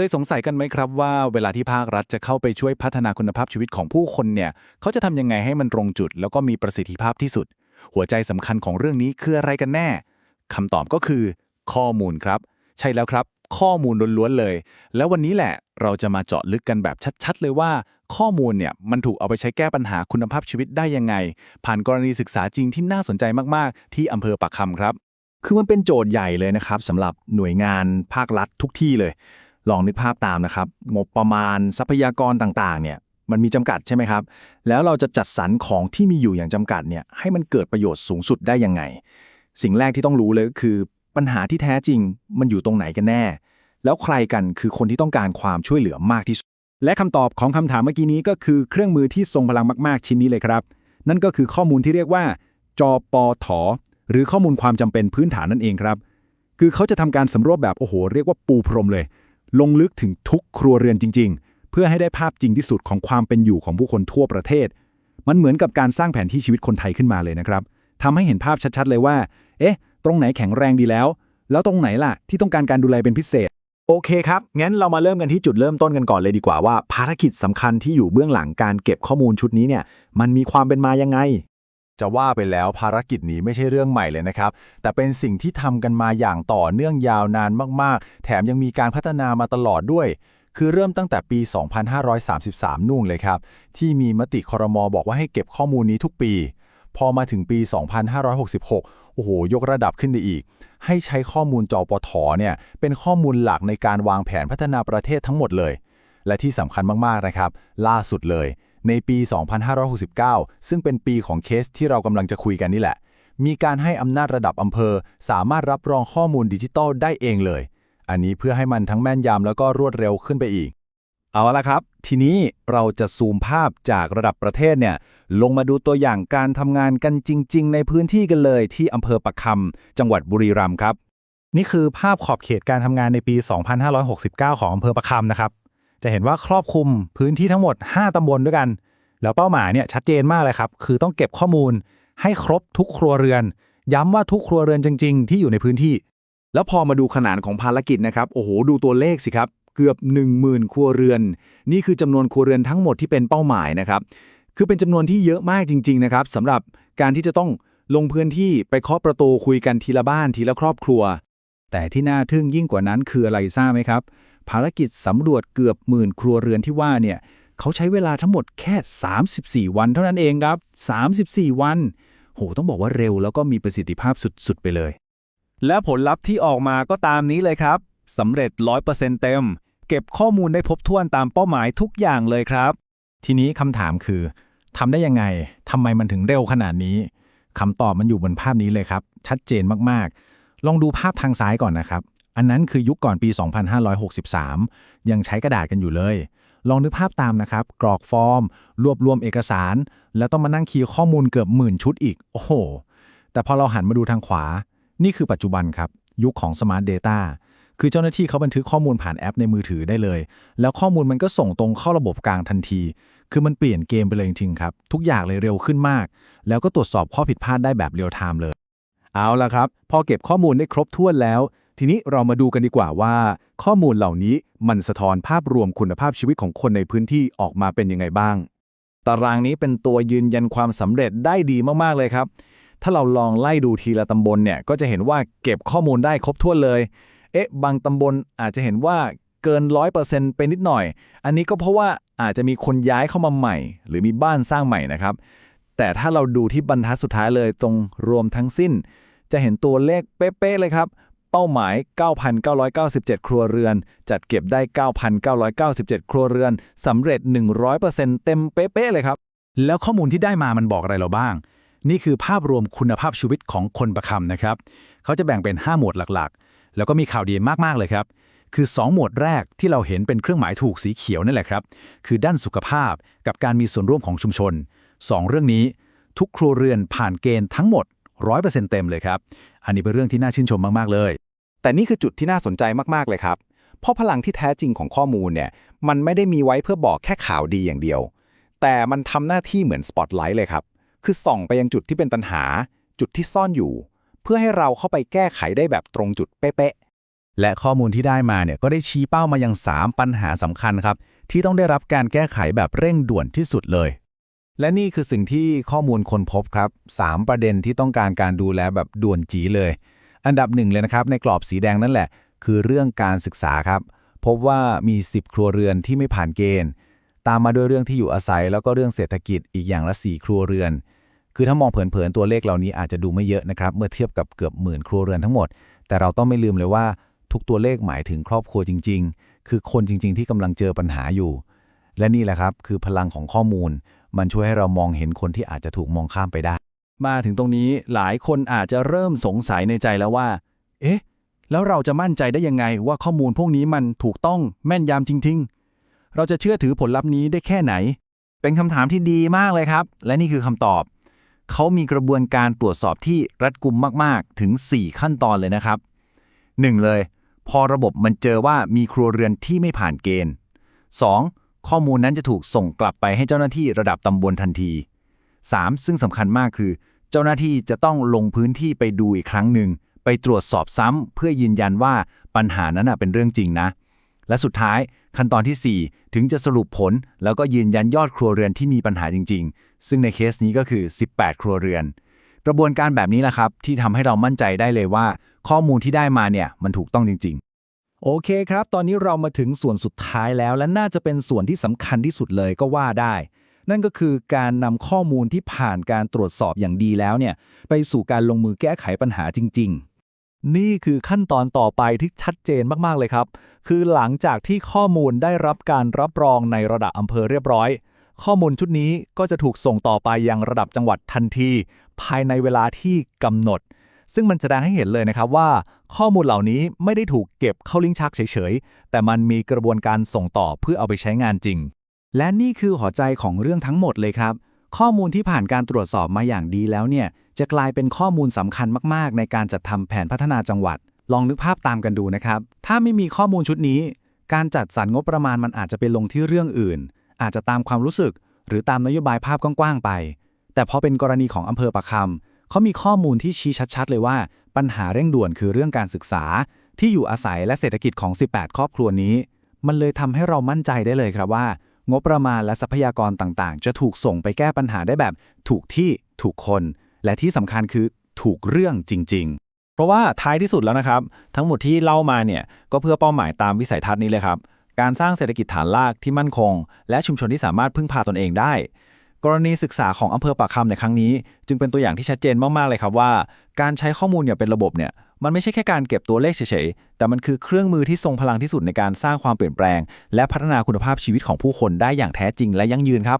เคยสงสัยกันไหมครับว่าเวลาที่ภาครัฐจะเข้าไปช่วยพัฒนาคุณภาพชีวิตของผู้คนเนี่ยเขาจะทำยังไงให้มันตรงจุด แล้วก็มีประสิทธิภาพที่สุด หัวใจสำคัญของเรื่องนี้คืออะไรกันแน่คำตอบก็คือ ข้อมูลครับ ใช่แล้วครับ ข้อมูลล้วนๆเลย แล้ววันนี้แหละเราจะมาเจาะลึกกันแบบชัดๆ เลยว่า ข้อมูลเนี่ยมันถูกเอาไปใช้แก้ปัญหาคุณภาพชีวิตได้ยังไง ผ่านกรณีศึกษาจริงที่น่าสนใจมากๆ ที่อำเภอปากคำครับ คือมันเป็นโจทย์ใหญ่เลยนะครับสำหรับหน่วยงานภาครัฐทุกที่เลย ลองนึกภาพตามนะครับงบประมาณทรัพยากรต่างๆเนี่ยมันมีจำกัดใช่ไหมครับ แล้วเราจะจัดสรรของที่มีอยู่อย่างจำกัดเนี่ยให้มันเกิดประโยชน์สูงสุดได้ยังไง สิ่งแรกที่ต้องรู้เลยก็คือ ปัญหาที่แท้จริงมันอยู่ตรงไหนกันแน่ แล้วใครกันคือคนที่ต้องการความช่วยเหลือมากที่สุด และคำตอบของคำถามเมื่อกี้นี้ก็คือเครื่องมือที่ทรงพลังมากๆ ชิ้นนี้เลยครับ นั่นก็คือข้อมูลที่เรียกว่าจปทหรือข้อมูลความจำเป็นพื้นฐานนั่นเองครับ คือเขาจะทำการสำรวจแบบโอ้โห เรียกว่าปูพรมเลย ลงลึกถึงทุกครัวเรือนจริง ๆ เพื่อให้ได้ภาพจริงที่สุดของความเป็นอยู่ของผู้คนทั่วประเทศ มันเหมือนกับการสร้างแผนที่ชีวิตคนไทยขึ้นมาเลยนะครับทำให้เห็นภาพชัดๆเลยว่า เอ๊ะ ตรงไหนแข็งแรงดีแล้ว แล้วตรงไหนล่ะ ที่ต้องการการดูแลเป็นพิเศษ โอเคครับ งั้นเรามาเริ่มกันที่จุดเริ่มต้นกันก่อนเลยดีกว่าว่าภารกิจสำคัญที่อยู่เบื้องหลังการเก็บข้อมูลชุดนี้เนี่ย มันมีความเป็นมายังไง จะว่าไปแล้วภารกิจนี้ไม่ใช่เรื่องใหม่เลยนะครับ แต่เป็นสิ่งที่ทำกันมาอย่างต่อเนื่องยาวนานมาก ๆ แถมยังมีการพัฒนามาตลอดด้วย คือเริ่มตั้งแต่ปี 2533 นู่นเลยครับ ที่มีมติครมอบอกว่าให้เก็บข้อมูลนี้ทุกปี พอมาถึงปี 2566 โอ้โห ยกระดับขึ้นไปอีก ให้ใช้ข้อมูลจปทเนี่ย เป็นข้อมูลหลักในการวางแผนพัฒนาประเทศทั้งหมดเลย และที่สำคัญมาก ๆ นะครับ ล่าสุดเลย ในปี 2569 ซึ่งเป็นปีของเคสที่เรากำลังจะคุยกันนี่แหละ มีการให้อำนาจระดับอำเภอ สามารถรับรองข้อมูลดิจิทัลได้เองเลย อันนี้เพื่อให้มันทั้งแม่นยำแล้วก็รวดเร็วขึ้นไปอีก เอาละครับ ทีนี้เราจะซูมภาพจากระดับประเทศเนี่ยลงมาดูตัวอย่างการทำงานกันจริง ๆ ในพื้นที่กันเลยที่อำเภอปะคำจังหวัดบุรีรัมย์ครับ นี่คือภาพขอบเขตการทำงานในปี 2569 ของอำเภอประคำนะครับ จะเห็นว่าครอบคลุมพื้นที่ทั้งหมด 5 ตำบลด้วยกัน แล้วเป้าหมายเนี่ยชัดเจนมากเลยครับ คือต้องเก็บข้อมูลให้ครบทุกครัวเรือน ย้ำว่าทุกครัวเรือนจริง ๆ ที่อยู่ในพื้นที่ แล้วพอมาดูขนาดของภารกิจนะครับ โอ้โห ดูตัวเลขสิครับ เกือบ 10,000 ครัวเรือน นี่คือจำนวนครัวเรือนทั้งหมดที่เป็นเป้าหมายนะครับ คือเป็นจำนวนที่เยอะมากจริง ๆ นะครับสำหรับการที่จะต้องลงพื้นที่ไปเคาะประตูคุยกันทีละบ้านทีละครอบครัว แต่ที่น่าทึ่งยิ่งกว่านั้นคืออะไรทราบไหมครับ ภารกิจสำรวจเกือบหมื่นครัวเรือนที่ว่าเนี่ยเขาใช้เวลาทั้งหมดแค่ 34 วันเท่านั้นเองครับ 34 วัน โห ต้องบอกว่าเร็วแล้วก็มีประสิทธิภาพสุด ๆ ไปเลย และผลลัพธ์ที่ออกมาก็ตามนี้เลยครับสำเร็จ 100%เต็ม เก็บข้อมูลได้ครบถ้วนตามเป้าหมายทุกอย่างเลยครับ ทีนี้คำถามคือทำได้ยังไงทำไมมันถึงเร็วขนาดนี้คำตอบมันอยู่บนภาพนี้เลยครับ ชัดเจนมากๆ ลองดูภาพทางซ้ายก่อนนะครับ อันนั้นคือยุคก่อนปี 2563 ยังใช้กระดาษกันอยู่เลย ลองนึกภาพตามนะครับ กรอกฟอร์ม รวบรวมเอกสาร แล้วต้องมานั่งคีย์ข้อมูลเกือบหมื่นชุดอีก โอ้โห แต่พอเราหันมาดูทางขวา นี่คือปัจจุบันครับ ยุคของ Smart Data คือเจ้าหน้าที่เขาบันทึกข้อมูลผ่านแอปในมือถือได้เลย แล้วข้อมูลมันก็ส่งตรงเข้าระบบกลางทันที คือมันเปลี่ยนเกมไปเลยจริงๆครับ ทุกอย่างเลยเร็วขึ้นมาก แล้วก็ตรวจสอบข้อผิดพลาดได้แบบเรียลไทม์เลย เอาละครับ พอเก็บข้อมูลได้ครบถ้วนแล้ว ทีนี้เรามาดูกันดีกว่าว่า ข้อมูลเหล่านี้มันสะท้อนภาพรวมคุณภาพชีวิตของคนในพื้นที่ออกมาเป็นยังไงบ้าง ตารางนี้เป็นตัวยืนยันความสำเร็จได้ดีมากๆเลยครับ ถ้าเราลองไล่ดูทีละตำบลเนี่ยก็จะเห็นว่าเก็บข้อมูลได้ครบถ้วนเลย เอ๊ะ บางตำบลอาจจะเห็นว่าเกิน 100%ไปนิดหน่อย อันนี้ก็เพราะว่าอาจจะมีคนย้ายเข้ามาใหม่ หรือมีบ้านสร้างใหม่นะครับ แต่ถ้าเราดูที่บรรทัดสุดท้ายเลยตรงรวมทั้งสิ้น จะเห็นตัวเลขเป๊ะๆเลยครับ เป้าหมาย 9,997 ครัวเรือน จัดเก็บได้ 9,997 ครัวเรือนสำเร็จ 100%เต็มเป๊ะๆเลยครับ แล้วข้อมูลที่ได้มามันบอกอะไรเราบ้าง นี่คือภาพรวมคุณภาพชีวิตของคนประคำนะครับ เขาจะแบ่งเป็น 5 หมวดหลักๆ แล้วก็มีข่าวดีมากๆเลยครับ คือ 2 หมวดแรกที่เราเห็นเป็นเครื่องหมายถูกสีเขียวนั่นแหละครับ คือด้านสุขภาพกับการมีส่วนร่วมของชุมชน 2 เรื่องนี้ทุกครัวเรือนผ่านเกณฑ์ทั้งหมด100%เต็มเลยครับ อันนี้เป็นเรื่องที่น่าชื่นชมมาก ๆ เลย แต่นี่คือจุดที่น่าสนใจมากๆเลยครับ เพราะพลังที่แท้จริงของข้อมูลเนี่ยมันไม่ได้มีไว้เพื่อบอกแค่ข่าวดีอย่างเดียว แต่มันทำหน้าที่เหมือนสปอตไลท์เลยครับ คือส่องไปยังจุดที่เป็นปัญหา จุดที่ซ่อนอยู่ เพื่อให้เราเข้าไปแก้ไขได้แบบตรงจุดเป๊ะและข้อมูลที่ได้มาเนี่ยก็ได้ชี้เป้ามายัง 3 ปัญหาสำคัญครับ ที่ต้องได้รับการแก้ไขแบบเร่งด่วนที่สุดเลยและนี่คือสิ่งที่ข้อมูลคนพบครับ 3 ประเด็นที่ต้องการการดูแลแบบด่วนจีเลย อันดับหนึ่งเลยนะครับในกรอบสีแดงนั่นแหละ คือเรื่องการศึกษาครับ พบว่ามี 10 ครัวเรือนที่ไม่ผ่านเกณฑ์ ตามมาด้วยเรื่องที่อยู่อาศัย แล้วก็เรื่องเศรษฐกิจอีกอย่างละ 4 ครัวเรือน คือถ้ามองเผินๆตัวเลขเหล่านี้อาจจะดูไม่เยอะนะครับเมื่อเทียบกับเกือบหมื่นครัวเรือนทั้งหมด แต่เราต้องไม่ลืมเลยว่าทุกตัวเลขหมายถึงครอบครัวจริง ๆ คือคนจริง ๆ ที่กำลังเจอปัญหาอยู่ และนี่แหละครับคือพลังของข้อมูล มันช่วยให้เรามองเห็นคนที่อาจจะถูกมองข้ามไปได้ มาถึงตรงนี้หลายคนอาจจะเริ่มสงสัยในใจแล้วว่า เอ๊ะ แล้วเราจะมั่นใจได้ยังไงว่าข้อมูลพวกนี้มันถูกต้องแม่นยำจริง ๆ เราจะเชื่อถือผลลัพธ์นี้ได้แค่ไหน เป็นคำถามที่ดีมากเลยครับ และนี่คือคำตอบ เขามีกระบวนการตรวจสอบที่รัดกุมมากๆ ถึง 4 ขั้นตอนเลยนะครับ 1. เลย พอระบบมันเจอว่ามีครัวเรือนที่ไม่ผ่านเกณฑ์ 2. ข้อมูลนั้นจะถูกส่งกลับไปให้เจ้าหน้าที่ระดับตำบลทันที 3. ซึ่งสำคัญมากคือ เจ้าหน้าที่จะต้องลงพื้นที่ไปดูอีกครั้งหนึ่ง ไปตรวจสอบซ้ำเพื่อยืนยันว่าปัญหานั้นเป็นเรื่องจริงนะ และสุดท้ายขั้นตอนทีสี่ 4 ถึงจะสรุปผล แล้วก็ยืนยันยอดครัวเรือนที่มีปัญหาจริง ๆ ซึ่งในเคสนี้ก็คือ 18 ครัวเรือน กระบวนการแบบนี้แหละครับ ที่ทำให้เรามั่นใจได้เลยว่า ข้อมูลที่ได้มาเนี่ยมันถูกต้องจริง ๆโอเคครับ ตอนนี้เรามาถึงส่วนสุดท้ายแล้ว และน่าจะเป็นส่วนที่สำคัญที่สุดเลยก็ว่าได้ นั่นก็คือการนำข้อมูลที่ผ่านการตรวจสอบอย่างดีแล้วเนี่ยไปสู่การลงมือแก้ไขปัญหาจริง ๆนี่คือขั้นตอนต่อไปที่ชัดเจนมาก ๆ เลยครับ คือหลังจากที่ข้อมูลได้รับการรับรองในระดับอำเภอเรียบร้อย ข้อมูลชุดนี้ก็จะถูกส่งต่อไปยังระดับจังหวัดทันที ภายในเวลาที่กำหนด ซึ่งมันแสดงให้เห็นเลยนะครับว่า ข้อมูลเหล่านี้ไม่ได้ถูกเก็บเข้าลิ้นชักเฉย ๆ แต่มันมีกระบวนการส่งต่อเพื่อเอาไปใช้งานจริง และนี่คือหัวใจของเรื่องทั้งหมดเลยครับ ข้อมูลที่ผ่านการตรวจสอบมาอย่างดีแล้วเนี่ย จะกลายเป็นข้อมูลสำคัญมากๆ ในการจัดทำแผนพัฒนาจังหวัด ลองนึกภาพตามกันดูนะครับ ถ้าไม่มีข้อมูลชุดนี้ การจัดสรรงบประมาณมันอาจจะไปลงที่เรื่องอื่น อาจจะตามความรู้สึก หรือตามนโยบายภาพกว้างๆไป แต่พอเป็นกรณีของอำเภอปะคำเขามีข้อมูลที่ชี้ชัดๆ เลยว่า ปัญหาเร่งด่วนคือเรื่องการศึกษา ที่อยู่อาศัยและเศรษฐกิจของ 18 ครอบครัวนี้ มันเลยทำให้เรามั่นใจได้เลยครับว่า งบประมาณและทรัพยากรต่างๆ จะถูกส่งไปแก้ปัญหาได้แบบถูกที่ถูกคน และที่สำคัญคือถูกเรื่องจริง ๆ เพราะว่าท้ายที่สุดแล้วนะครับ ทั้งหมดที่เล่ามาเนี่ยก็เพื่อเป้าหมายตามวิสัยทัศน์นี้เลยครับ การสร้างเศรษฐกิจฐานรากที่มั่นคง และชุมชนที่สามารถพึ่งพาตนเองได้ กรณีศึกษาของอำเภอปากคำในครั้งนี้ จึงเป็นตัวอย่างที่ชัดเจนมาก ๆ เลยครับว่า การใช้ข้อมูลอย่างเป็นระบบเนี่ยมันไม่ใช่แค่การเก็บตัวเลขเฉยๆ แต่มันคือเครื่องมือที่ทรงพลังที่สุดในการสร้างความเปลี่ยนแปลง และพัฒนาคุณภาพชีวิตของผู้คนได้อย่างแท้จริงและยั่งยืนครับ